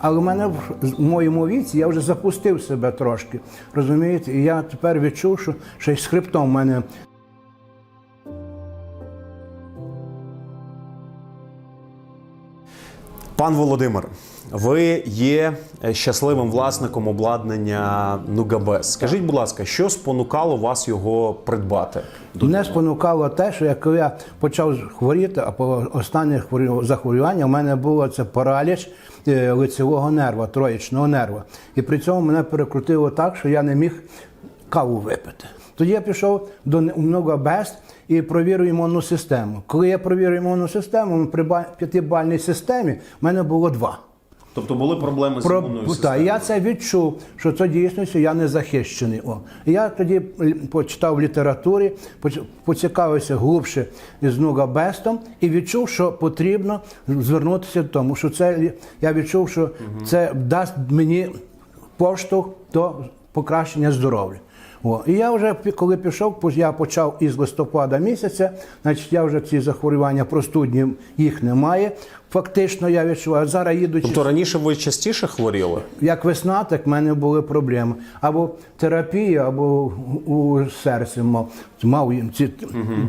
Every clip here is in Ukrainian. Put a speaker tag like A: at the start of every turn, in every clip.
A: Але в мене в в моєму віці я вже запустив себе трошки. Розумієте? І я тепер відчув, що ще й скриптом в мене
B: Пан Володимир, ви є е, щасливим власником обладнання Нугабес. Скажіть, будь ласка, що спонукало вас його придбати?
A: Мене спонукало те, що як я почав хворіти, а по останнє хворі- захворювання у мене було це параліч е, лицевого нерва, троєчного нерва. І при цьому мене перекрутило так, що я не міг каву випити. Тоді я пішов до Многобест і провірив імунну систему. Коли я провірив імунну систему, при ба- п'ятибальній системі в мене було два.
B: Тобто були проблеми з
A: Про, та, я це відчув, що це дійсно я не захищений. О. Я тоді почитав в літературі, поцікавився глибше з Нугабестом і відчув, що потрібно звернутися до тому, що це я відчув, що це дасть мені поштовх до покращення здоров'я. О, і я вже коли пішов, я почав із листопада місяця, значить я вже ці захворювання простудні їх немає. Фактично я відчуваю. Зараз їдучи
B: Тобто раніше ви частіше хворіли?
A: як весна, так в мене були проблеми. Або терапія, або у серці мав, мав ці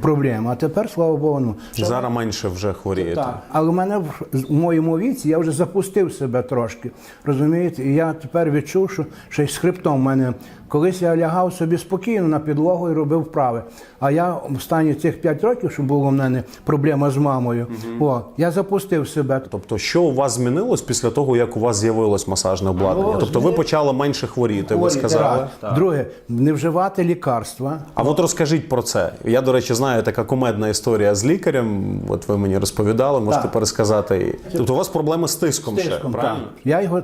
A: проблеми. А тепер, слава Богу, ну.
B: Зараз менше вже хворієте.
A: Так, але в мене в в моєму віці я вже запустив себе трошки. Розумієте? І я тепер відчув, що ще й з хребтом в мене. Колись я лягав собі спокійно на підлогу і робив вправи. А я в стані цих 5 років, що було в мене проблема з мамою, о, я запустив себе.
B: Тобто, що у вас змінилось після того, як у вас з'явилось масажне обладнання?
A: О,
B: Тобто, ви почали менше хворіти, ви сказали.
A: раз. Друге, не вживати лікарства.
B: А от розкажіть про це. Я, до речі, знаю така комедна історія з лікарем. От ви мені розповідали, можете
A: Так.
B: пересказати. Тобто у вас проблеми з тиском, ще,
A: Тиском,
B: правильно?
A: так. Я його,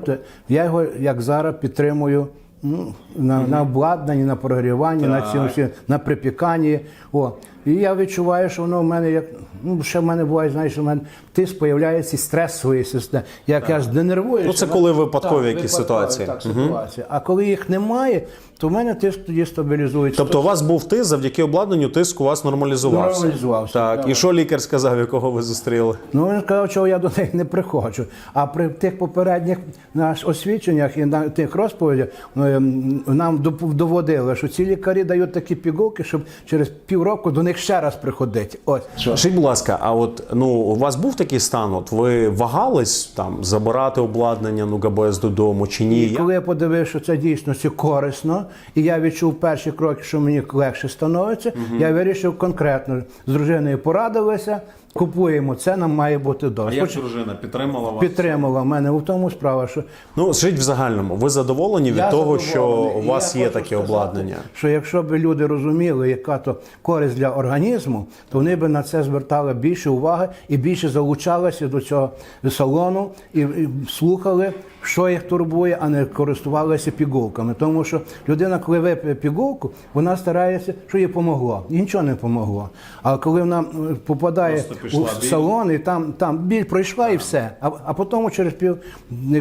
A: я його як зараз підтримую ну, на, на обладнанні, на прогріванні, на цьому всі, на припіканні. О. І я відчуваю, що воно в мене як ну ще в мене буває, знаєш, в мене тиск появляється стресової системи. Як я зненервуюся.
B: Ну, це коли випадкові якісь ситуації.
A: Так, ситуації. А коли їх немає, то в мене тиск тоді стабілізується.
B: Тобто у вас був тиск, завдяки обладнанню тиск у вас нормалізувався.
A: Нормалізувався,
B: Так.
A: так.
B: І що лікар сказав, якого ви зустріли?
A: Ну, він сказав, що я до них не приходжу. А при тих попередніх наш освідченнях і на тих розповідях ем, нам доводили, що ці лікарі дають такі пігулки, щоб через півроку до них ще раз приходити. Ось.
B: Скажіть, будь ласка, а от ну у вас був такий стан? От ви вагались там забирати обладнання ну ГБС додому чи ні?
A: І коли я подивився, що це дійсно це корисно, і я відчув перші кроки, що мені легше становиться, я вирішив конкретно з дружиною порадилися, купуємо це, нам має бути досить.
B: дружина підтримала вас?
A: Підтримала мене у тому справа, що
B: Ну, скажіть в загальному, ви задоволені від
A: Я
B: того, що у вас є таке
A: сказати,
B: обладнання?
A: Що якщо б люди розуміли, яка то користь для організму, то вони б на це звертали більше уваги і більше залучалися до цього салону і слухали, що їх турбує, а не користувалися пігулками. Тому що людина, коли вип'є пігулку, вона старається, що їй помогло. І нічого не помогло. А коли вона е, попадає у салон, і там, там біль пройшла і все. А, а потім через пів,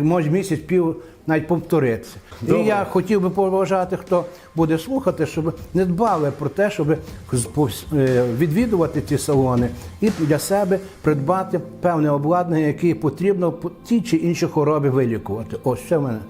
A: може місяць, пів навіть повториться. І я хотів би побажати, хто буде слухати, щоб не дбали про те, щоб е, відвідувати ці салони і для себе придбати певне обладнання, яке потрібно по тій чи іншій хворобі вилікувати. Ось це в мене.